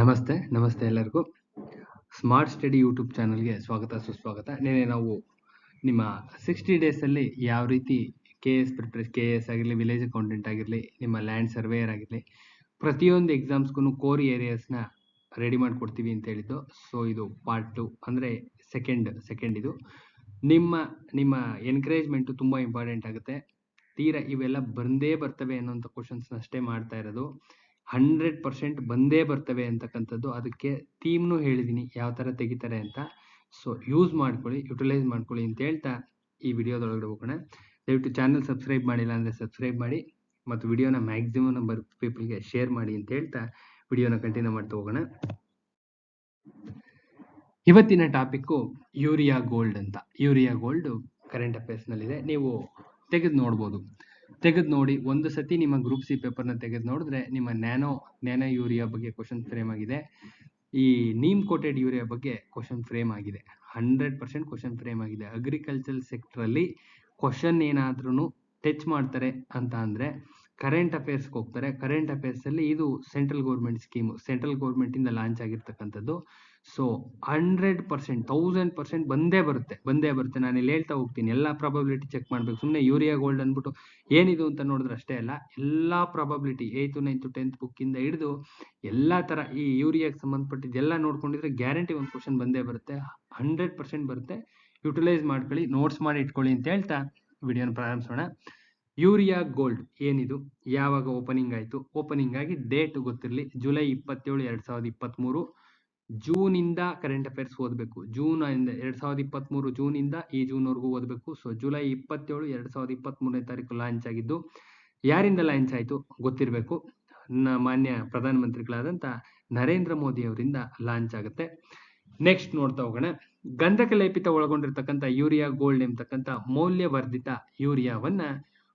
ನಮಸ್ತೆ ನಮಸ್ತೆ ಎಲ್ಲರಿಗೂ. ಸ್ಮಾರ್ಟ್ ಸ್ಟಡಿ ಯೂಟ್ಯೂಬ್ ಚಾನಲ್ಗೆ ಸ್ವಾಗತ, ಸುಸ್ವಾಗತ. ನಿನ್ನೆ ನಾವು ನಿಮ್ಮ ಸಿಕ್ಸ್ಟಿ ಡೇಸಲ್ಲಿ ಯಾವ ರೀತಿ ಕೆ ಎಸ್ ಪ್ರಿಪ್ರೇಸ್ ಕೆ ಎಸ್ ಆಗಿರಲಿ ವಿಲೇಜ್ ಅಕೌಂಟೆಂಟ್ ಆಗಿರಲಿ, ನಿಮ್ಮ ಲ್ಯಾಂಡ್ ಸರ್ವೇಯರ್ ಆಗಿರಲಿ, ಪ್ರತಿಯೊಂದು ಎಕ್ಸಾಮ್ಸ್ಗೂ ಕೋರ್ ಏರಿಯಾಸ್ನ ರೆಡಿ ಮಾಡಿಕೊಡ್ತೀವಿ ಅಂತ ಹೇಳಿದ್ದು. ಸೊ ಇದು ಪಾರ್ಟ್ ಟು ಅಂದರೆ ಸೆಕೆಂಡ್ ಸೆಕೆಂಡ್ ಇದು. ನಿಮ್ಮ ನಿಮ್ಮ ಎನ್ಕರೇಜ್ಮೆಂಟು ತುಂಬ ಇಂಪಾರ್ಟೆಂಟ್ ಆಗುತ್ತೆ. ತೀರಾ ಇವೆಲ್ಲ ಬಂದೇ ಬರ್ತವೆ ಅನ್ನೋಂಥ ಕ್ವಶನ್ಸ್ನ ಅಷ್ಟೇ ಮಾಡ್ತಾ ಇರೋದು. ಹಂಡ್ರೆಡ್ ಪರ್ಸೆಂಟ್ ಬಂದೇ ಬರ್ತವೆ ಅಂತಕ್ಕಂಥದ್ದು ಅದಕ್ಕೆ ಥೀಮ್ನು ಹೇಳಿದ್ದೀನಿ ಯಾವ ಥರ ತೆಗಿತಾರೆ ಅಂತ. ಸೊ ಯೂಸ್ ಮಾಡ್ಕೊಳ್ಳಿ ಯುಟಿಲೈಸ್ ಮಾಡ್ಕೊಳ್ಳಿ ಅಂತ ಹೇಳ್ತಾ ಈ ವಿಡಿಯೋದೊಳಗಡೆ ಹೋಗೋಣ. ದಯವಿಟ್ಟು ಚಾನಲ್ ಸಬ್ಸ್ಕ್ರೈಬ್ ಮಾಡಿಲ್ಲ ಅಂದರೆ ಸಬ್ಸ್ಕ್ರೈಬ್ ಮಾಡಿ ಮತ್ತು ವಿಡಿಯೋನ ಮ್ಯಾಕ್ಸಿಮಮ್ ನಂಬರ್ ಪೀಪಲ್ಗೆ ಶೇರ್ ಮಾಡಿ ಅಂತ ಹೇಳ್ತಾ ವಿಡಿಯೋನ ಕಂಟಿನ್ಯೂ ಮಾಡ್ತಾ ಹೋಗೋಣ. ಇವತ್ತಿನ ಟಾಪಿಕ್ಕು ಯೂರಿಯಾ ಗೋಲ್ಡ್ ಅಂತ. ಯೂರಿಯಾ ಗೋಲ್ಡ್ ಕರೆಂಟ್ ಅಫೇರ್ಸ್ನಲ್ಲಿದೆ ನೀವು ತೆಗೆದು ನೋಡ್ಬೋದು. ತೆಗೆದು ನೋಡಿ, ಒಂದು ಸತಿ ನಿಮ್ಮ ಗ್ರೂಪ್ ಸಿ ಪೇಪರ್ನ ತೆಗೆದು ನೋಡಿದ್ರೆ ನಿಮ್ಮ ನ್ಯಾನೋ ನ್ಯಾನೋ ಯೂರಿಯಾ ಬಗ್ಗೆ ಕ್ವಶನ್ ಫ್ರೇಮ್ ಆಗಿದೆ. ಈ ನೀಮ್ ಕೋಟೆಡ್ ಯೂರಿಯಾ ಬಗ್ಗೆ ಕ್ವಶನ್ ಫ್ರೇಮ್ ಆಗಿದೆ. ಹಂಡ್ರೆಡ್ ಪರ್ಸೆಂಟ್ ಕ್ವಶನ್ ಫ್ರೇಮ್ ಆಗಿದೆ. ಅಗ್ರಿಕಲ್ಚರ್ ಸೆಕ್ಟ್ರಲ್ಲಿ ಕ್ವಶನ್ ಏನಾದ್ರೂ ಟಚ್ ಮಾಡ್ತಾರೆ ಅಂತ ಅಂದರೆ ಕರೆಂಟ್ ಅಫೇರ್ಸ್ಗೆ ಹೋಗ್ತಾರೆ. ಕರೆಂಟ್ ಅಫೇರ್ಸಲ್ಲಿ ಇದು ಸೆಂಟ್ರಲ್ ಗೌರ್ಮೆಂಟ್ ಸ್ಕೀಮು ಸೆಂಟ್ರಲ್ ಗೌರ್ಮೆಂಟಿಂದ ಲಾಂಚ್ ಆಗಿರ್ತಕ್ಕಂಥದ್ದು. So hundred percent thousand percent ಬಂದೇ ಬರುತ್ತೆ ಬಂದೇ ಬರುತ್ತೆ. ನಾನು ಇಲ್ಲಿ ಹೇಳ್ತಾ ಹೋಗ್ತೀನಿ, ಎಲ್ಲ ಪ್ರಾಬಬಿಲಿಟಿ ಚೆಕ್ ಮಾಡಬೇಕು. ಸುಮ್ಮನೆ ಯೂರಿಯಾ ಗೋಲ್ಡ್ ಅಂದ್ಬಿಟ್ಟು ಏನಿದು ಅಂತ ನೋಡಿದ್ರೆ ಅಷ್ಟೇ ಅಲ್ಲ, ಎಲ್ಲ ಪ್ರಾಬಬಿಲಿಟಿ ಏಯ್ತು ನೈನ್ತು ಟೆಂತ್ ಬುಕ್ಕಿಂದ ಹಿಡಿದು ಎಲ್ಲ ಥರ ಈ ಯೂರಿಯಾಗೆ ಸಂಬಂಧಪಟ್ಟಿದ್ದು ಎಲ್ಲ ನೋಡ್ಕೊಂಡಿದ್ರೆ ಗ್ಯಾರಂಟಿ ಒಂದು ಕ್ವಶನ್ ಬಂದೇ ಬರುತ್ತೆ ಹಂಡ್ರೆಡ್ ಪರ್ಸೆಂಟ್ ಬರುತ್ತೆ. ಯುಟಿಲೈಸ್ ಮಾಡ್ಕೊಳ್ಳಿ ನೋಟ್ಸ್ ಮಾಡಿ ಇಟ್ಕೊಳ್ಳಿ ಅಂತ ಹೇಳ್ತಾ ವಿಡಿಯೋನ ಪ್ರಾರಂಭಿಸೋಣ. ಯೂರಿಯಾ ಗೋಲ್ಡ್ ಏನಿದು, ಯಾವಾಗ ಓಪನಿಂಗ್ ಆಯಿತು? ಓಪನಿಂಗ್ ಆಗಿ ಡೇಟ್ ಗೊತ್ತಿರಲಿ, ಜುಲೈ ಇಪ್ಪತ್ತೇಳು, ಎರಡು ಸಾವಿರದ ಇಪ್ಪತ್ತ್ಮೂರು ಜೂನಿಂದ ಕರೆಂಟ್ ಅಫೇರ್ಸ್ ಓದಬೇಕು. ಜೂನ್ ಇಂದ ಎರಡ್ ಸಾವಿರದ ಜೂನ್ ಇಂದ ಈ ಜೂನ್ ವರೆಗೂ ಓದಬೇಕು. ಸೊ ಜುಲೈ ಇಪ್ಪತ್ತೇಳು ಎರಡ್ ಸಾವಿರದ ಇಪ್ಪತ್ತ್ ಮೂರನೇ ತಾರೀಕು ಲಾಂಚ್ ಆಗಿದ್ದು, ಯಾರಿಂದ ಲಾಂಚ್ ಆಯಿತು ಗೊತ್ತಿರಬೇಕು. ಮಾನ್ಯ ಪ್ರಧಾನಮಂತ್ರಿಗಳಾದಂಥ ನರೇಂದ್ರ ಮೋದಿ ಅವರಿಂದ ಲಾಂಚ್ ಆಗುತ್ತೆ. ನೆಕ್ಸ್ಟ್ ನೋಡ್ತಾ ಹೋಗೋಣ. ಗಂಧಕ ಲೇಪಿತ ಒಳಗೊಂಡಿರ್ತಕ್ಕಂಥ ಯೂರಿಯಾ ಗೋಲ್ಡ್ ಎಂಬತಕ್ಕಂಥ ಮೌಲ್ಯವರ್ಧಿತ ಯೂರಿಯಾವನ್ನ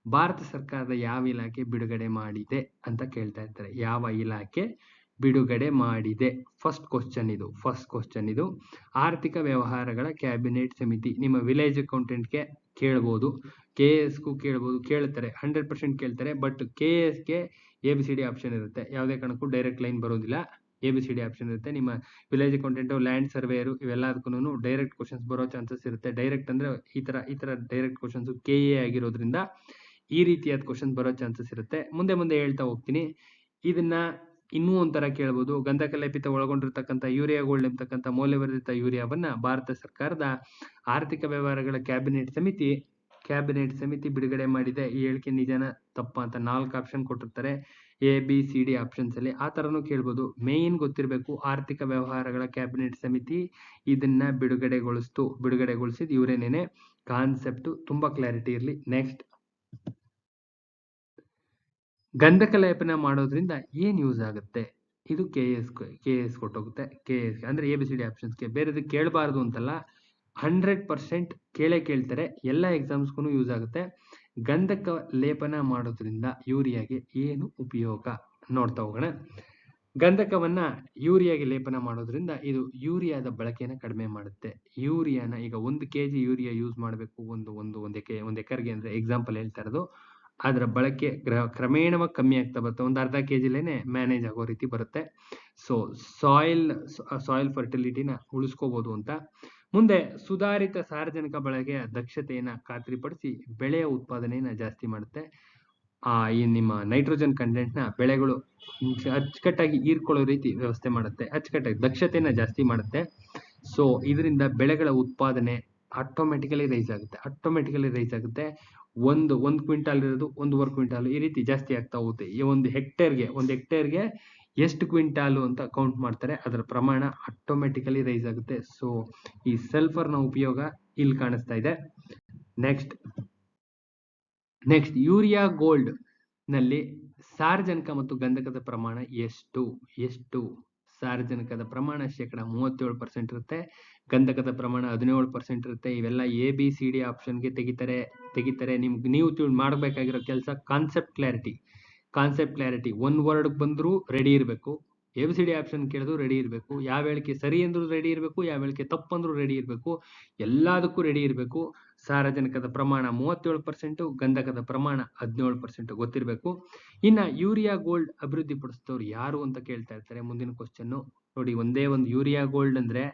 ಭಾರತ ಸರ್ಕಾರದ ಯಾವ ಇಲಾಖೆ ಬಿಡುಗಡೆ ಮಾಡಿದೆ ಅಂತ ಕೇಳ್ತಾ ಇರ್ತಾರೆ. ಯಾವ ಇಲಾಖೆ? ಬಿಡುಗಡೆ ಮಾಡಿದೆ. ಫಸ್ಟ್ ಕ್ವಶನ್ ಇದು ಫಸ್ಟ್ ಕ್ವಶನ್ ಇದು. ಆರ್ಥಿಕ ವ್ಯವಹಾರಗಳ ಕ್ಯಾಬಿನೆಟ್ ಸಮಿತಿ, ನಿಮ್ಮ ವಿಲೇಜ್ ಅಕೌಂಟೆಂಟ್ಗೆ ಕೇಳ್ಬೋದು. ಕೆ ಎಸ್ಗೂ ಕೇಳ್ಬೋದು. ಕೇಳ್ತಾರೆ ಹಂಡ್ರೆಡ್ ಪರ್ಸೆಂಟ್ ಕೇಳ್ತಾರೆ. ಬಟ್ ಕೆ ಎಸ್ಗೆ A B C D option ಇರುತ್ತೆ. ಯಾವುದೇ ಕಾರಣಕ್ಕೂ ಡೈರೆಕ್ಟ್ ಲೈನ್ ಬರೋದಿಲ್ಲ. A B C D option ಇರುತ್ತೆ. ನಿಮ್ಮ ವಿಲೇಜ್ ಅಕೌಂಟೆಂಟು ಲ್ಯಾಂಡ್ ಸರ್ವೇರು ಇವೆಲ್ಲದಕ್ಕೂ ಡೈರೆಕ್ಟ್ ಕ್ವಶನ್ಸ್ ಬರೋ ಚಾನ್ಸಸ್ ಇರುತ್ತೆ. ಡೈರೆಕ್ಟ್ ಅಂದರೆ ಈ ಥರ ಈ ಥರ ಡೈರೆಕ್ಟ್ ಕ್ವಶನ್ಸು ಕೆ ಎ ಆಗಿರೋದ್ರಿಂದ ಈ ರೀತಿಯಾದ ಕ್ವಶನ್ಸ್ ಬರೋ ಚಾನ್ಸಸ್ ಇರುತ್ತೆ. ಮುಂದೆ ಮುಂದೆ ಹೇಳ್ತಾ ಹೋಗ್ತೀನಿ. ಇದನ್ನ ಇನ್ನೂ ಒಂಥರ ಕೇಳ್ಬೋದು. ಗಂಧಕ ಲೇಪಿತ ಒಳಗೊಂಡಿರ್ತಕ್ಕಂಥ ಯೂರಿಯಾ ಗೋಲ್ಡ್ ಎಂಬತಕ್ಕಂಥ ಮೌಲ್ಯವರ್ಧಿತ ಯೂರಿಯಾವನ್ನ ಭಾರತ ಸರ್ಕಾರದ ಆರ್ಥಿಕ ವ್ಯವಹಾರಗಳ ಕ್ಯಾಬಿನೆಟ್ ಸಮಿತಿ ಕ್ಯಾಬಿನೆಟ್ ಸಮಿತಿ ಬಿಡುಗಡೆ ಮಾಡಿದೆ. ಈ ಹೇಳಿಕೆ ನಿಜಾನ ತಪ್ಪ ಅಂತ ನಾಲ್ಕು ಆಪ್ಷನ್ ಕೊಟ್ಟಿರ್ತಾರೆ. A, B, C, D options ಅಲ್ಲಿ ಆ ಥರನೂ ಕೇಳ್ಬೋದು. ಮೇನ್ ಗೊತ್ತಿರಬೇಕು ಆರ್ಥಿಕ ವ್ಯವಹಾರಗಳ ಕ್ಯಾಬಿನೆಟ್ ಸಮಿತಿ ಇದನ್ನ ಬಿಡುಗಡೆಗೊಳಿಸ್ತು. ಬಿಡುಗಡೆಗೊಳಿಸಿದ ಇವರೇನೇನೆ? ಕಾನ್ಸೆಪ್ಟ್ ತುಂಬಾ ಕ್ಲಾರಿಟಿ ಇರಲಿ. ನೆಕ್ಸ್ಟ್. ಗಂಧಕ ಲೇಪನ ಮಾಡೋದ್ರಿಂದ ಏನ್ ಯೂಸ್ ಆಗುತ್ತೆ? ಇದು ಕೆ ಎಸ್ ಕೆ ಎಸ್ ಕೊಟ್ಟೋಗುತ್ತೆ. ಕೆ ಎಸ್ ಅಂದ್ರೆ ಎ ಬಿ ಸಿ ಡಿ ಆಪ್ಷನ್ಸ್ಗೆ ಬೇರೆದು ಕೇಳಬಾರದು ಅಂತಲ್ಲ ಹಂಡ್ರೆಡ್ ಪರ್ಸೆಂಟ್ ಕೇಳೇ ಕೇಳ್ತಾರೆ. ಎಲ್ಲ ಎಕ್ಸಾಮ್ಸ್ಗೂ ಯೂಸ್ ಆಗುತ್ತೆ. ಗಂಧಕ ಲೇಪನ ಮಾಡೋದ್ರಿಂದ ಯೂರಿಯಾಗೆ ಏನು ಉಪಯೋಗ? ನೋಡ್ತಾ ಹೋಗೋಣ. ಗಂಧಕವನ್ನ ಯೂರಿಯಾಗೆ ಲೇಪನ ಮಾಡೋದ್ರಿಂದ ಇದು ಯೂರಿಯಾದ ಬಳಕೆನ ಕಡಿಮೆ ಮಾಡುತ್ತೆ. ಯೂರಿಯಾನ ಈಗ ಒಂದು ಕೆ ಜಿ ಯೂರಿಯಾ ಯೂಸ್ ಮಾಡಬೇಕು ಒಂದು ಒಂದು ಒಂದು ಎಕೆ ಒಂದು ಎಕರ್ಗೆ ಅಂದ್ರೆ ಎಕ್ಸಾಂಪಲ್ ಹೇಳ್ತಾ ಇರೋದು. ಅದರ ಬಳಕೆ ಗ್ರಹ ಕ್ರಮೇಣವಾಗಿ ಕಮ್ಮಿ ಆಗ್ತಾ ಬರುತ್ತೆ. ಒಂದು ಅರ್ಧ ಕೆ ಜಿಲೇನೆ ಮ್ಯಾನೇಜ್ ಆಗೋ ರೀತಿ ಬರುತ್ತೆ. ಸೊ ಸಾಯಿಲ್ ಸಾಯಿಲ್ ಫರ್ಟಿಲಿಟಿನ ಉಳಿಸ್ಕೋಬಹುದು ಅಂತ. ಮುಂದೆ ಸುಧಾರಿತ ಸಾರ್ವಜನಿಕ ಬಳಕೆಯ ದಕ್ಷತೆಯನ್ನ ಖಾತ್ರಿಪಡಿಸಿ ಬೆಳೆಯ ಉತ್ಪಾದನೆಯನ್ನ ಜಾಸ್ತಿ ಮಾಡುತ್ತೆ. ಆ, ಈ ನಿಮ್ಮ ನೈಟ್ರೋಜನ್ ಕಂಟೆಂಟ್ನ ಬೆಳೆಗಳು ಅಚ್ಚುಕಟ್ಟಾಗಿ ಹೀರ್ಕೊಳ್ಳೋ ರೀತಿ ವ್ಯವಸ್ಥೆ ಮಾಡುತ್ತೆ. ಅಚ್ಚುಕಟ್ಟಾಗಿ ದಕ್ಷತೆಯನ್ನ ಜಾಸ್ತಿ ಮಾಡುತ್ತೆ. ಸೊ ಇದರಿಂದ ಬೆಳೆಗಳ ಉತ್ಪಾದನೆ ಆಟೋಮೆಟಿಕಲಿ ರೈಸ್ ಆಗುತ್ತೆ. ಆಟೋಮೆಟಿಕಲಿ ರೈಸ್ ಆಗುತ್ತೆ. ಒಂದು ಒಂದು ಕ್ವಿಂಟಾಲ್ ಇರೋದು ಒಂದೂವರೆ ಕ್ವಿಂಟಾಲ್ ಈ ರೀತಿ ಜಾಸ್ತಿ ಆಗ್ತಾ ಹೋಗುತ್ತೆ. ಈ ಒಂದು ಹೆಕ್ಟೇರ್ಗೆ ಒಂದು ಹೆಕ್ಟೇರ್ಗೆ ಎಷ್ಟು ಕ್ವಿಂಟಾಲು ಅಂತ ಕೌಂಟ್ ಮಾಡ್ತಾರೆ, ಅದರ ಪ್ರಮಾಣ ಆಟೋಮೆಟಿಕಲಿ ರೈಸ್ ಆಗುತ್ತೆ. ಸೊ ಈ ಸಲ್ಫರ್ನ ಉಪಯೋಗ ಇಲ್ಲಿ ಕಾಣಿಸ್ತಾ ಇದೆ. ನೆಕ್ಸ್ಟ್ ನೆಕ್ಸ್ಟ್ ಯೂರಿಯಾ ಗೋಲ್ಡ್ನಲ್ಲಿ ಸಾರಜನಕ ಮತ್ತು ಗಂಧಕದ ಪ್ರಮಾಣ ಎಷ್ಟು? ಎಷ್ಟು? ಸಾರ್ವಜನಿಕದ ಪ್ರಮಾಣ ಶೇಕಡ ಮೂವತ್ತೇಳು ಪರ್ಸೆಂಟ್ ಇರುತ್ತೆ. ಗಂಧಕದ ಪ್ರಮಾಣ ಹದಿನೇಳು ಪರ್ಸೆಂಟ್ ಇರುತ್ತೆ. ಇವೆಲ್ಲ ಎ ಬಿ ಸಿ ಡಿ ಆಪ್ಷನ್ಗೆ ತೆಗಿತಾರೆ. ತೆಗಿತಾರೆ. ನಿಮ್ಗೆ ನೀವು ತಿಳಿ ಮಾಡಬೇಕಾಗಿರೋ ಕೆಲಸ concept clarity concept clarity one word ಬಂದರೂ ರೆಡಿ ಇರಬೇಕು. A B C D option ಕೇಳಿದ್ರು ರೆಡಿ ಇರಬೇಕು. ಯಾವ ಹೇಳಿಕೆ ಸರಿ ಅಂದ್ರೂ ರೆಡಿ ಇರಬೇಕು. ಯಾವ ಹೇಳಿಕೆ ತಪ್ಪು ರೆಡಿ ಇರಬೇಕು. ಎಲ್ಲದಕ್ಕೂ ರೆಡಿ ಇರಬೇಕು. ಸಾರಜನಕದ ಪ್ರಮಾಣ ಮೂವತ್ತೇಳು ಪರ್ಸೆಂಟು ಗಂಧಕದ ಪ್ರಮಾಣ ಹದಿನೇಳು ಪರ್ಸೆಂಟ್ ಗೊತ್ತಿರಬೇಕು. ಇನ್ನ ಯೂರಿಯಾ ಗೋಲ್ಡ್ ಅಭಿವೃದ್ಧಿ ಪಡಿಸಿದವ್ರು ಯಾರು ಅಂತ ಕೇಳ್ತಾ ಇರ್ತಾರೆ ಮುಂದಿನ ಕ್ವಶನ್ ನೋಡಿ ಒಂದೇ ಒಂದು ಯೂರಿಯಾ ಗೋಲ್ಡ್ ಅಂದ್ರೆ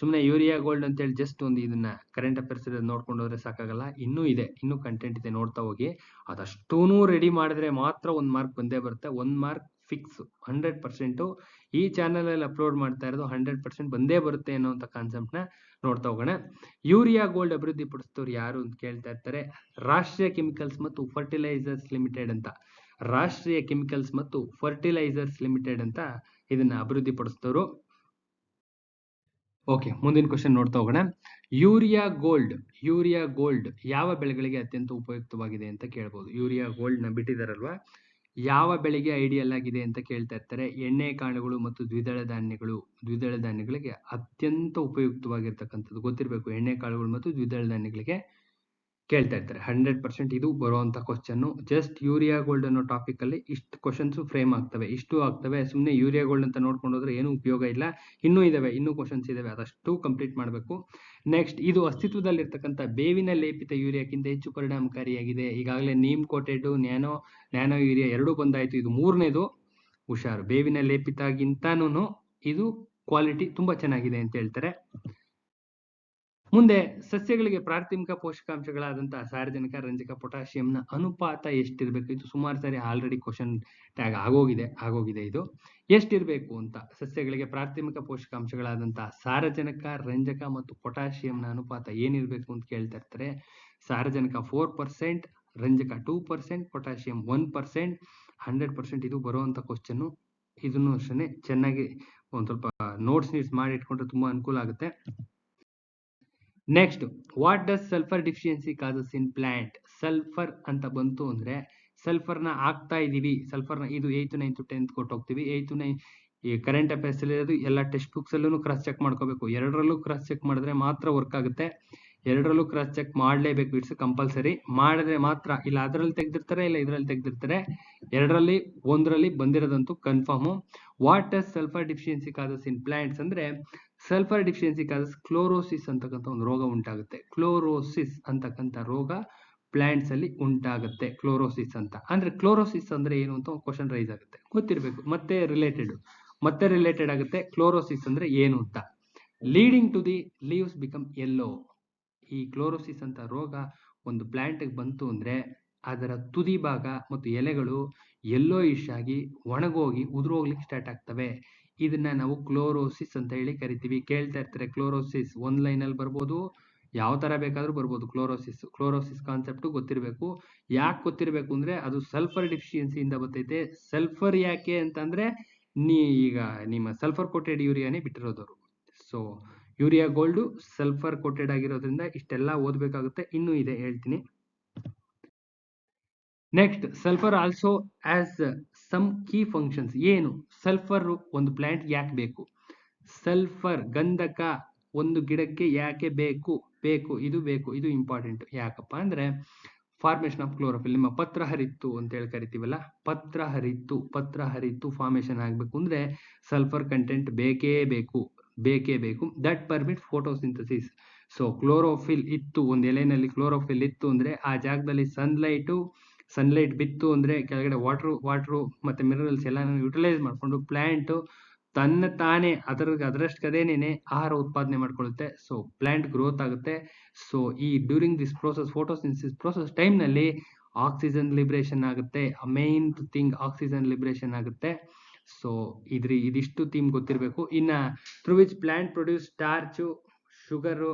ಸುಮ್ಮನೆ ಯೂರಿಯಾ ಗೋಲ್ಡ್ ಅಂತ ಹೇಳಿ ಜಸ್ಟ್ ಒಂದು ಇದನ್ನ ಕರೆಂಟ್ ಅಫೇರ್ಸ್ ನೋಡ್ಕೊಂಡು ಹೋದ್ರೆ ಸಾಕಾಗಲ್ಲ. ಇನ್ನೂ ಇದೆ, ಇನ್ನೂ ಕಂಟೆಂಟ್ ಇದೆ ನೋಡ್ತಾ ಹೋಗಿ. ಅದಷ್ಟೂ ರೆಡಿ ಮಾಡಿದ್ರೆ ಮಾತ್ರ ಒಂದು ಮಾರ್ಕ್ ಬಂದೇ ಬರುತ್ತೆ. ಒಂದು ಮಾರ್ಕ್ ಫಿಕ್ಸ್ ಹಂಡ್ರೆಡ್ ಪರ್ಸೆಂಟು ಈ ಚಾನಲ್ ಅಲ್ಲಿ ಅಪ್ಲೋಡ್ ಮಾಡ್ತಾ ಇರೋದು ಹಂಡ್ರೆಡ್ ಪರ್ಸೆಂಟ್ ಬಂದೇ ಬರುತ್ತೆ ಅನ್ನೋಂಥ ಕಾನ್ಸೆಪ್ಟ್ನ ನೋಡ್ತಾ ಹೋಗೋಣ. ಯೂರಿಯಾ ಗೋಲ್ಡ್ ಅಭಿವೃದ್ಧಿ ಪಡಿಸಿದವರು ಯಾರು ಅಂತ ಕೇಳ್ತಾ ಇರ್ತಾರೆ, ರಾಷ್ಟ್ರೀಯ ಕೆಮಿಕಲ್ಸ್ ಮತ್ತು ಫರ್ಟಿಲೈಸರ್ಸ್ ಲಿಮಿಟೆಡ್ ಅಂತ. ರಾಷ್ಟ್ರೀಯ ಕೆಮಿಕಲ್ಸ್ ಮತ್ತು ಫರ್ಟಿಲೈಸರ್ಸ್ ಲಿಮಿಟೆಡ್ ಅಂತ ಇದನ್ನ ಅಭಿವೃದ್ಧಿ ಪಡಿಸಿದವರು. ಓಕೆ ಮುಂದಿನ ಕ್ವಶನ್ ನೋಡ್ತಾ ಹೋಗೋಣ. ಯೂರಿಯಾ ಗೋಲ್ಡ್ ಯೂರಿಯಾ ಗೋಲ್ಡ್ ಯಾವ ಬೆಳೆಗಳಿಗೆ ಅತ್ಯಂತ ಉಪಯುಕ್ತವಾಗಿದೆ ಅಂತ ಕೇಳ್ಬೋದು. ಯೂರಿಯಾ ಗೋಲ್ಡ್ನ ಬಿಟ್ಟಿದಾರಲ್ವಾ? ಯಾವ ಬೆಳೆಗೆ ಐಡಿಯಲ್ ಆಗಿದೆ ಅಂತ ಕೇಳ್ತಾ ಇರ್ತಾರೆ. ಎಣ್ಣೆ ಕಾಳುಗಳು ಮತ್ತು ದ್ವಿದಳ ಧಾನ್ಯಗಳು, ದ್ವಿದಳ ಧಾನ್ಯಗಳಿಗೆ ಅತ್ಯಂತ ಉಪಯುಕ್ತವಾಗಿರ್ತಕ್ಕಂಥದ್ದು. ಗೊತ್ತಿರಬೇಕು, ಎಣ್ಣೆ ಕಾಳುಗಳು ಮತ್ತು ದ್ವಿದಳ ಧಾನ್ಯಗಳಿಗೆ ಕೇಳ್ತಾ ಇರ್ತಾರೆ. ಹಂಡ್ರೆಡ್ ಪರ್ಸೆಂಟ್ ಇದು ಬರುವಂತ ಕ್ವಶನ್ ಜಸ್ಟ್ ಯೂರಿಯಾ ಗೋಲ್ಡ್ ಅನ್ನೋ ಟಾಪಿಕ್ ಅಲ್ಲಿ ಇಷ್ಟು ಕ್ವಶನ್ಸ್ ಫ್ರೇಮ್ ಆಗ್ತವೆ. ಇಷ್ಟು ಆಗ್ತವೆ. ಸುಮ್ಮನೆ ಯೂರಿಯಾ ಗೋಲ್ಡ್ ಅಂತ ನೋಡ್ಕೊಂಡು ಹೋದ್ರೆ ಏನು ಉಪಯೋಗ ಇಲ್ಲ. ಇನ್ನೂ ಇದಾವೆ. ಇನ್ನೂ ಕ್ವಶನ್ಸ್ ಇದಾವೆ. ಅದಷ್ಟು ಕಂಪ್ಲೀಟ್ ಮಾಡಬೇಕು. ನೆಕ್ಸ್ಟ್ ಇದು ಅಸ್ತಿತ್ವದಲ್ಲಿರ್ತಕ್ಕಂಥ ಬೇವಿನ ಲೇಪಿತ ಯೂರಿಯಾಕ್ಕಿಂತ ಹೆಚ್ಚು ಪರಿಣಾಮಕಾರಿಯಾಗಿದೆ. ಈಗಾಗಲೇ neem coated nano nano urea ಎರಡೂ ಬಂದಾಯ್ತು. ಇದು ಮೂರನೇದು. ಹುಷಾರು. ಬೇವಿನ ಲೇಪಿತಗಿಂತನೂ ಇದು ಕ್ವಾಲಿಟಿ ತುಂಬಾ ಚೆನ್ನಾಗಿದೆ ಅಂತ ಹೇಳ್ತಾರೆ. ಮುಂದೆ ಸಸ್ಯಗಳಿಗೆ ಪ್ರಾಥಮಿಕ ಪೋಷಕಾಂಶಗಳಾದಂತಹ ಸಾರಜನಕ, ರಂಜಕ, ಪೊಟ್ಯಾಷಿಯಂನ ಅನುಪಾತ ಎಷ್ಟಿರಬೇಕು? ಇದು ಸುಮಾರು ಸಾರಿ ಆಲ್ರೆಡಿ ಕ್ವಶನ್ ಟ್ಯಾಗ್ ಆಗೋಗಿದೆ ಆಗೋಗಿದೆ ಇದು. ಎಷ್ಟಿರಬೇಕು ಅಂತ? ಸಸ್ಯಗಳಿಗೆ ಪ್ರಾಥಮಿಕ ಪೋಷಕಾಂಶಗಳಾದಂತಹ ಸಾರಜನಕ, ರಂಜಕ ಮತ್ತು ಪೊಟ್ಯಾಷಿಯಂನ ಅನುಪಾತ ಏನಿರ್ಬೇಕು ಅಂತ ಕೇಳ್ತಾ ಇರ್ತಾರೆ? ಸಾರಜನಕ ಫೋರ್ ಪರ್ಸೆಂಟ್ ರಂಜಕ two percent potassium one percent hundred percent ಇದು ಬರುವಂತ ಕ್ವಶನ್ ಇದನ್ನು ಅಷ್ಟೇ ಚೆನ್ನಾಗಿ ಒಂದ್ ಸ್ವಲ್ಪ ನೋಟ್ಸ್ ನೀಟ್ಸ್ ಮಾಡಿ ಇಟ್ಕೊಂಡ್ರೆ ತುಂಬಾ ಅನುಕೂಲ ಆಗುತ್ತೆ. Next what does sulphur deficiency causes in plant sulphur ಅಂತ ಬಂತು ಅಂದ್ರೆ ಸಲ್ಫರ್ನ ಹಾಕ್ತಾ ಇದೀವಿ. ಸಲ್ಫರ್ನ ಇದು ಏಯ್ತು ಟು ಟೆಂತ್ ಕೊಟ್ಟು ಹೋಗ್ತೀವಿ. ಏಯ್ತು ನೈನ್ ಈ ಕರೆಂಟ್ ಅಫೇರ್ಸ್ ಅಲ್ಲಿ ಇರೋದು ಎಲ್ಲ ಟೆಕ್ಸ್ಟ್ ಬುಕ್ಸ್ ಅಲ್ಲೂ ಕ್ರಾಸ್ ಚೆಕ್ ಮಾಡ್ಕೋಬೇಕು. ಎರಡರಲ್ಲೂ ಕ್ರಾಸ್ ಚೆಕ್ ಮಾಡಿದ್ರೆ ಮಾತ್ರ ವರ್ಕ್ ಆಗುತ್ತೆ. ಎರಡರಲ್ಲೂ ಕ್ರಾಸ್ ಚೆಕ್ ಮಾಡಲೇಬೇಕು. ಇಟ್ಸ್ ಕಂಪಲ್ಸರಿ ಮಾಡಿದ್ರೆ ಮಾತ್ರ. ಇಲ್ಲ, ಅದರಲ್ಲಿ ತೆಗೆದಿರ್ತಾರೆ, ಇಲ್ಲ ಇದರಲ್ಲಿ ತೆಗೆದಿರ್ತಾರೆ. ಎರಡರಲ್ಲಿ, ಒಂದರಲ್ಲಿ ಬಂದಿರೋದಂತೂ confirm what sulphur deficiency causes in plants ಅಂದ್ರೆ ಸಲ್ಫರ್ ಡಿಫಿಷಿಯನ್ಸಿ ಕಾಸಸ್ ಕ್ಲೋರೋಸಿಸ್ ಅಂತಕ್ಕಂಥ ಒಂದು ರೋಗ ಉಂಟಾಗುತ್ತೆ. ಕ್ಲೋರೋಸಿಸ್ ಅಂತಕ್ಕಂಥ ರೋಗ ಪ್ಲಾಂಟ್ಸ್ ಅಲ್ಲಿ ಉಂಟಾಗುತ್ತೆ. ಕ್ಲೋರೋಸಿಸ್ ಅಂತ. ಅಂದ್ರೆ ಕ್ಲೋರೋಸಿಸ್ ಅಂದ್ರೆ ಏನು ಅಂತ ಕ್ವಶನ್ ರೈಸ್ ಆಗುತ್ತೆ. ಗೊತ್ತಿರಬೇಕು. ಮತ್ತೆ ರಿಲೇಟೆಡ್ ಮತ್ತೆ ರಿಲೇಟೆಡ್ ಆಗುತ್ತೆ. ಕ್ಲೋರೋಸಿಸ್ ಅಂದ್ರೆ ಏನು ಅಂತ. Leading to the leaves become yellow ಈ ಕ್ಲೋರೋಸಿಸ್ ಅಂತ ರೋಗ ಒಂದು ಪ್ಲಾಂಟ್ ಬಂತು ಅಂದ್ರೆ ಅದರ ತುದಿ ಭಾಗ ಮತ್ತು ಎಲೆಗಳು ಎಲ್ಲೋ ಇಶ್ ಆಗಿ ಒಣಗೋಗಿ ಉದುರೋಗ್ಲಿಕ್ಕೆ ಸ್ಟಾರ್ಟ್ ಆಗ್ತವೆ. ಇದನ್ನ ನಾವು ಕ್ಲೋರೋಸಿಸ್ ಅಂತ ಹೇಳಿ ಕರಿತೀವಿ. ಕೇಳ್ತಾ ಇರ್ತಾರೆ ಕ್ಲೋರೋಸಿಸ್ ಒಂದ್ ಲೈನ್ ಅಲ್ಲಿ ಬರ್ಬೋದು, ಯಾವ ತರ ಬೇಕಾದ್ರೂ ಬರ್ಬೋದು ಕ್ಲೋರೋಸಿಸ್ ಕ್ಲೋರೋಸಿಸ್ ಕಾನ್ಸೆಪ್ಟ್ ಗೊತ್ತಿರಬೇಕು. ಯಾಕೆ ಗೊತ್ತಿರಬೇಕು ಅಂದ್ರೆ ಅದು ಸಲ್ಫರ್ ಡಿಫಿಷಿಯನ್ಸಿಯಿಂದ ಬರ್ತೈತೆ. ಸಲ್ಫರ್ ಯಾಕೆ ಅಂತಂದ್ರೆ ನೀ ಈಗ ನಿಮ್ಮ ಸಲ್ಫರ್ ಕೋಟೆಡ್ ಯೂರಿಯಾನೇ ಬಿಟ್ಟಿರೋದವರು. So urea gold sulphur coated ಆಗಿರೋದ್ರಿಂದ ಇಷ್ಟೆಲ್ಲ ಓದ್ಬೇಕಾಗುತ್ತೆ. ಇನ್ನೂ ಇದೆ ಹೇಳ್ತೀನಿ. Next sulphur also as some key functions ಏನು? ಸಲ್ಫರ್ ಒಂದು ಪ್ಲಾಂಟ್ ಯಾಕೆ ಬೇಕು? ಸಲ್ಫರ್ ಗಂಧಕ ಒಂದು ಗಿಡಕ್ಕೆ ಯಾಕೆ ಬೇಕು? ಬೇಕು. ಇದು ಬೇಕು. ಇದು ಇಂಪಾರ್ಟೆಂಟ್ ಯಾಕಪ್ಪ ಅಂದ್ರೆ ಫಾರ್ಮೇಶನ್ ಆಫ್ ಕ್ಲೋರೋಫಿಲ್ ನಿಮ್ಮ ಪತ್ರ ಹರಿತ್ತು ಅಂತ ಹೇಳಿ ಕರಿತೀವಲ್ಲ? ಪತ್ರ ಹರಿತ್ತು. ಪತ್ರ ಹರಿತ್ತು ಫಾರ್ಮೇಶನ್ ಆಗ್ಬೇಕು ಅಂದ್ರೆ ಸಲ್ಫರ್ ಕಂಟೆಂಟ್ ಬೇಕೇ ಬೇಕು. ಬೇಕೇ ಬೇಕು. That permit photosynthesis so chlorophyll ಇತ್ತು. ಒಂದು ಎಲೆನಲ್ಲಿ ಕ್ಲೋರೋಫಿಲ್ ಇತ್ತು ಅಂದ್ರೆ ಆ ಜಾಗದಲ್ಲಿ ಸನ್ಲೈಟು ಸನ್ಲೈಟ್ ಬಿತ್ತು ಅಂದ್ರೆ ಕೆಳಗಡೆ ವಾಟರ್ ವಾಟರ್ ಮತ್ತೆ ಮಿನರಲ್ಸ್ ಎಲ್ಲ ಯುಟಿಲೈಸ್ ಮಾಡ್ಕೊಂಡು ಪ್ಲಾಂಟ್ ತನ್ನ ತಾನೇ ಅದರ ಅದರಷ್ಟು ಕದೇನೇನೆ ಆಹಾರ ಉತ್ಪಾದನೆ ಮಾಡ್ಕೊಳ್ಳುತ್ತೆ. ಸೊ ಪ್ಲಾಂಟ್ ಗ್ರೋತ್ ಆಗುತ್ತೆ. ಸೊ ಈ during this process photosynthesis process ಟೈಮ್ನಲ್ಲಿ ಆಕ್ಸಿಜನ್ ಲಿಬ್ರೇಷನ್ ಆಗುತ್ತೆ. ಮೇನ್ ಥಿಂಗ್ ಆಕ್ಸಿಜನ್ ಲಿಬ್ರೇಷನ್ ಆಗುತ್ತೆ. ಸೊ ಇದ್ರಿ, ಇದಿಷ್ಟು ಥೀಮ್ ಗೊತ್ತಿರಬೇಕು. ಇನ್ನ through which plant produce starch sugar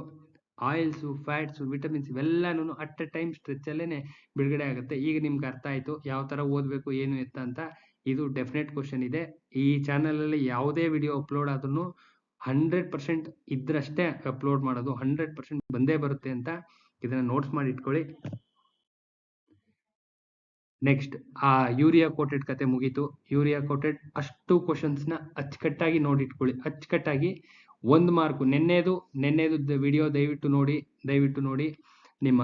oils fats vitamins ಇವೆಲ್ಲನೂ ಅಟ್ ಎ ಟೈಮ್ ಸ್ಟ್ರೆಚ್ ಅಲ್ಲೇನೆ ಬಿಡುಗಡೆ ಆಗುತ್ತೆ. ಈಗ ನಿಮ್ಗೆ ಅರ್ಥ ಆಯ್ತು ಯಾವ ತರ ಓದಬೇಕು, ಏನು ಎತ್ತ ಅಂತ. ಇದು ಡೆಫಿನೆಟ್ ಕ್ವಶನ್ ಇದೆ. ಈ ಚಾನಲಲ್ಲಿ ಯಾವುದೇ ವಿಡಿಯೋ ಅಪ್ಲೋಡ್ ಆದ್ರೂ ಹಂಡ್ರೆಡ್ ಪರ್ಸೆಂಟ್ ಇದ್ರಷ್ಟೇ ಅಪ್ಲೋಡ್ ಮಾಡೋದು. ಹಂಡ್ರೆಡ್ ಪರ್ಸೆಂಟ್ ಬಂದೇ ಬರುತ್ತೆ ಅಂತ ಇದನ್ನ ನೋಟ್ಸ್ ಮಾಡಿ ಇಟ್ಕೊಳ್ಳಿ. ನೆಕ್ಸ್ಟ್ ಆ ಯೂರಿಯಾ ಕೋಟೆಡ್ ಕತೆ ಮುಗೀತು. ಯೂರಿಯಾ ಕೋಟೆಡ್ ಅಷ್ಟು ಕ್ವಶನ್ಸ್ನ ಅಚ್ಚುಕಟ್ಟಾಗಿ ನೋಡಿಟ್ಕೊಳ್ಳಿ ಅಚ್ಚುಕಟ್ಟಾಗಿ ಒಂದು ಮಾರ್ಕು, ನಿನ್ನೆದು ನಿನ್ನೆದು ವಿಡಿಯೋ ದಯವಿಟ್ಟು ನೋಡಿ ದಯವಿಟ್ಟು ನೋಡಿ. ನಿಮ್ಮ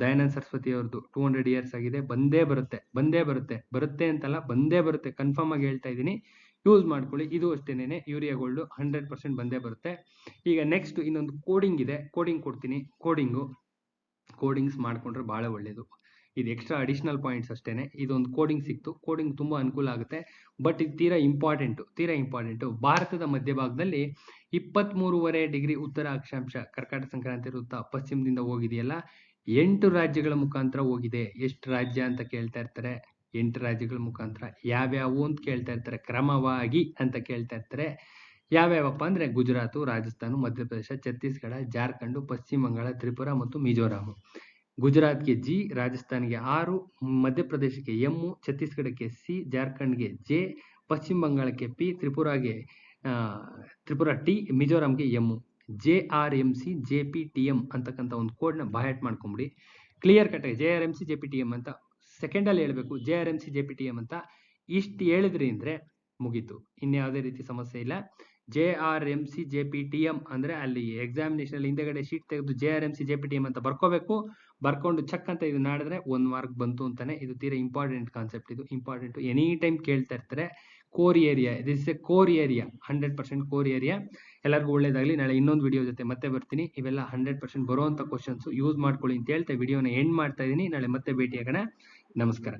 ದಯಾನಂದ ಸರಸ್ವತಿ ಅವ್ರದ್ದು ಟೂ ಹಂಡ್ರೆಡ್ ಇಯರ್ಸ್ ಆಗಿದೆ. ಬಂದೇ ಬರುತ್ತೆ ಬಂದೇ ಬರುತ್ತೆ. ಬರುತ್ತೆ ಅಂತಲ್ಲ, ಬಂದೇ ಬರುತ್ತೆ. ಕನ್ಫರ್ಮ್ ಆಗಿ ಹೇಳ್ತಾ ಇದ್ದೀನಿ. ಯೂಸ್ ಮಾಡ್ಕೊಳ್ಳಿ. ಇದು ಅಷ್ಟೇನೆ ಯೂರಿಯಾ ಗೋಲ್ಡ್ ಹಂಡ್ರೆಡ್ ಪರ್ಸೆಂಟ್ ಬಂದೇ ಬರುತ್ತೆ. ಈಗ ನೆಕ್ಸ್ಟ್ ಇನ್ನೊಂದು ಕೋಡಿಂಗ್ ಇದೆ. ಕೋಡಿಂಗ್ ಕೊಡ್ತೀನಿ. ಕೋಡಿಂಗು ಕೋಡಿಂಗ್ಸ್ ಮಾಡಿಕೊಂಡ್ರೆ ಭಾಳ ಒಳ್ಳೆಯದು ಇದು ಎಕ್ಸ್ಟ್ರಾ ಅಡಿಷನಲ್ ಪಾಯಿಂಟ್ಸ್ ಅಷ್ಟೇ ಇದೊಂದು ಕೋಡಿಂಗ್ ಸಿಕ್ತು. ಕೋಡಿಂಗ್ ತುಂಬ ಅನುಕೂಲ ಆಗುತ್ತೆ. ಬಟ್ ಇದು ತೀರಾ ಇಂಪಾರ್ಟೆಂಟು ತೀರಾ ಇಂಪಾರ್ಟೆಂಟು ಭಾರತದ ಮಧ್ಯಭಾಗದಲ್ಲಿ ಇಪ್ಪತ್ತ್ಮೂರುವರೆ ಡಿಗ್ರಿ ಉತ್ತರ ಅಕ್ಷಾಂಶ ಕರ್ಕಾಟಕ ಸಂಕ್ರಾಂತಿ ವೃತ್ತ ಪಶ್ಚಿಮದಿಂದ ಹೋಗಿದೆಯಲ್ಲ? ಎಂಟು ರಾಜ್ಯಗಳ ಮುಖಾಂತರ ಹೋಗಿದೆ. ಎಷ್ಟು ರಾಜ್ಯ ಅಂತ ಕೇಳ್ತಾ ಇರ್ತಾರೆ? ಎಂಟು ರಾಜ್ಯಗಳ ಮುಖಾಂತರ. ಯಾವ್ಯಾವು ಅಂತ ಕೇಳ್ತಾ ಇರ್ತಾರೆ? ಕ್ರಮವಾಗಿ ಅಂತ ಕೇಳ್ತಾ ಇರ್ತಾರೆ. ಯಾವ್ಯಾವಪ್ಪ ಅಂದರೆ ಗುಜರಾತು, ರಾಜಸ್ಥಾನ, ಮಧ್ಯಪ್ರದೇಶ, ಛತ್ತೀಸ್ಗಢ, ಜಾರ್ಖಂಡು, ಪಶ್ಚಿಮ ಬಂಗಾಳ, ತ್ರಿಪುರ ಮತ್ತು ಮಿಜೋರಾಂ ಗುಜರಾತ್ಗೆ ಜಿ, ರಾಜಸ್ಥಾನ್ಗೆ ಆರು, ಮಧ್ಯಪ್ರದೇಶಕ್ಕೆ ಎಮ್ಮು ಛತ್ತೀಸ್ಗಢಕ್ಕೆ ಸಿ, ಜಾರ್ಖಂಡ್ಗೆ ಜೆ, ಪಶ್ಚಿಮ ಬಂಗಾಳಕ್ಕೆ ಪಿ, ತ್ರಿಪುರಾಗೆ Tripura T, ಮಿಜೋರಾಂಗೆ M J, R M C, J, P, T M ಅಂತಕ್ಕಂಥ ಒಂದು ಕೋಡ್ನ ಬಾಯಟ್ ಮಾಡ್ಕೊಂಬಿಡಿ. ಕ್ಲಿಯರ್ ಕಟ್ಟಾಗಿ J, R M C, J, P, T M ಅಂತ ಸೆಕೆಂಡಲ್ಲಿ ಹೇಳಬೇಕು. J, R M C, J, P, T M ಅಂತ ಇಷ್ಟು ಹೇಳಿದ್ರಿ ಅಂದರೆ ಮುಗೀತು. ಇನ್ಯಾವುದೇ ರೀತಿ ಸಮಸ್ಯೆ ಇಲ್ಲ. J R M C J P T M ಅಂದರೆ ಅಲ್ಲಿ ಎಕ್ಸಾಮಿನೇಷನಲ್ಲಿ ಹಿಂದೆಗಡೆ ಶೀಟ್ ತೆಗೆದು J R M C J P T M ಅಂತ ಬರ್ಕೋಬೇಕು. ಬರ್ಕೊಂಡು ಚಕ್ ಅಂತ ಇದು ಮಾಡಿದ್ರೆ ಒಂದು ಮಾರ್ಕ್ ಬಂತು ಅಂತಾನೆ ಇದು ತೀರಾ ಇಂಪಾರ್ಟೆಂಟ್ ಕಾನ್ಸೆಪ್ಟ್ ಇದು. ಇಂಪಾರ್ಟೆಂಟ್ ಎನಿ ಟೈಮ್ ಕೇಳ್ತಾ ಇರ್ತಾರೆ. Core area this a core area hundred percent core area ಎಲ್ಲರಿಗೂ ಒಳ್ಳೇದಾಗಲಿ. ನಾಳೆ ಇನ್ನೊಂದು ವಿಡಿಯೋ ಜೊತೆ ಮತ್ತೆ ಬರ್ತೀನಿ. ಇವೆಲ್ಲ ಹಂಡ್ರೆಡ್ ಪರ್ಸೆಂಟ್ ಬರುವಂಥ ಕ್ವಶನ್ಸು ಯೂಸ್ ಮಾಡ್ಕೊಳ್ಳಿ ಅಂತ ಹೇಳ್ತಾ ವಿಡಿಯೋನ ಎಂಡ್ ಮಾಡ್ತಾ ಇದ್ದೀನಿ. ನಾಳೆ ಮತ್ತೆ ಭೇಟಿಯಾಗೋಣ. ನಮಸ್ಕಾರ.